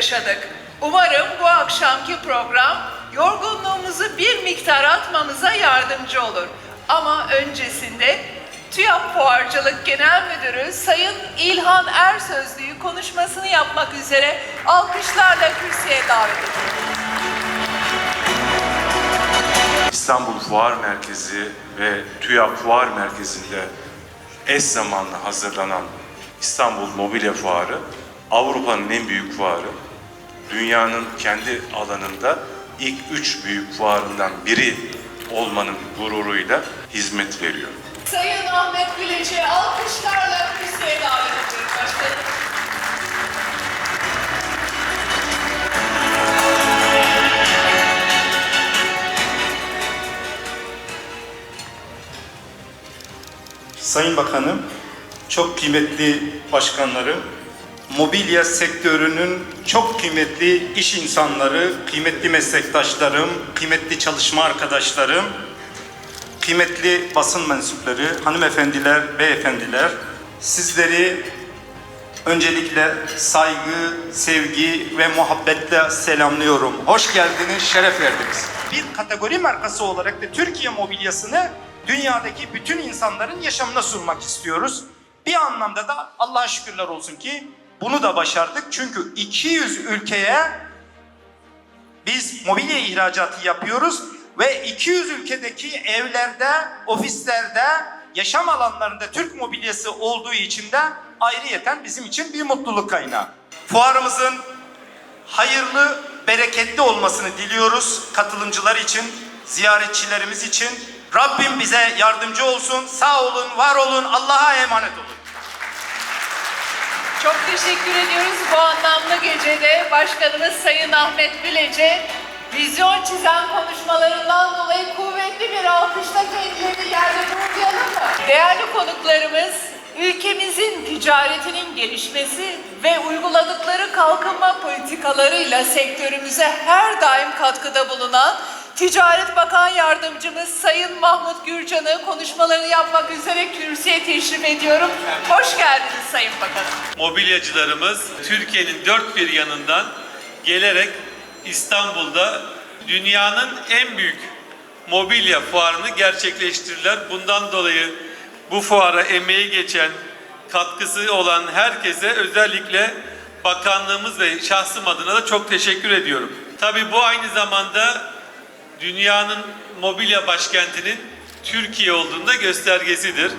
yaşadık. Umarım bu akşamki program yorgunluğumuzu bir miktar atmamıza yardımcı olur. Ama öncesinde TÜYAP Fuarcılık Genel Müdürü Sayın İlhan Ersözlü'yü konuşmasını yapmak üzere alkışlarla kürsüye davet ediyorum. İstanbul Fuar Merkezi ve TÜYAP Fuar Merkezi'nde eş zamanlı hazırlanan İstanbul Mobilya Fuarı, Avrupa'nın en büyük fuarı, dünyanın kendi alanında ilk üç büyük fuarından biri olmanın gururuyla hizmet veriyor. Sayın Ahmet Güleç'i alkışlarla kürsüye davet ediyorum başkanım. Sayın Bakanım, çok kıymetli başkanlarım, mobilya sektörünün çok kıymetli iş insanları, kıymetli meslektaşlarım, kıymetli çalışma arkadaşlarım, kıymetli basın mensupları, hanımefendiler, beyefendiler, sizleri öncelikle saygı, sevgi ve muhabbetle selamlıyorum. Hoş geldiniz, şeref verdiniz. Bir kategori markası olarak da Türkiye mobilyasını dünyadaki bütün insanların yaşamına sunmak istiyoruz. Bir anlamda da Allah'a şükürler olsun ki bunu da başardık. Çünkü 200 ülkeye biz mobilya ihracatı yapıyoruz ve 200 ülkedeki evlerde, ofislerde, yaşam alanlarında Türk mobilyası olduğu için de ayrıyeten bizim için bir mutluluk kaynağı. Fuarımızın hayırlı, bereketli olmasını diliyoruz katılımcılar için, ziyaretçilerimiz için. Rabbim bize yardımcı olsun. Sağ olun, var olun, Allah'a emanet olun. Çok teşekkür ediyoruz bu anlamlı gecede Başkanımız Sayın Ahmet Bilec'e vizyon çizen konuşmalarından dolayı kuvvetli bir alkışla kendilerini yerde uğurlayalım mı? Değerli konuklarımız, ülkemizin ticaretinin gelişmesi ve uyguladıkları kalkınma politikalarıyla sektörümüze her daim katkıda bulunan Ticaret Bakan Yardımcımız Sayın Mahmut Gürcan'ı konuşmalarını yapmak üzere kürsüye teşrif ediyorum. Hoş geldiniz Sayın Bakanım. mobilyacılarımız Türkiye'nin dört bir yanından gelerek İstanbul'da dünyanın en büyük mobilya fuarını gerçekleştirdiler. Bundan dolayı bu fuara emeği geçen, katkısı olan herkese özellikle bakanlığımız ve şahsım adına da çok teşekkür ediyorum. Tabii bu aynı zamanda dünyanın mobilya başkentinin Türkiye olduğunda göstergesidir.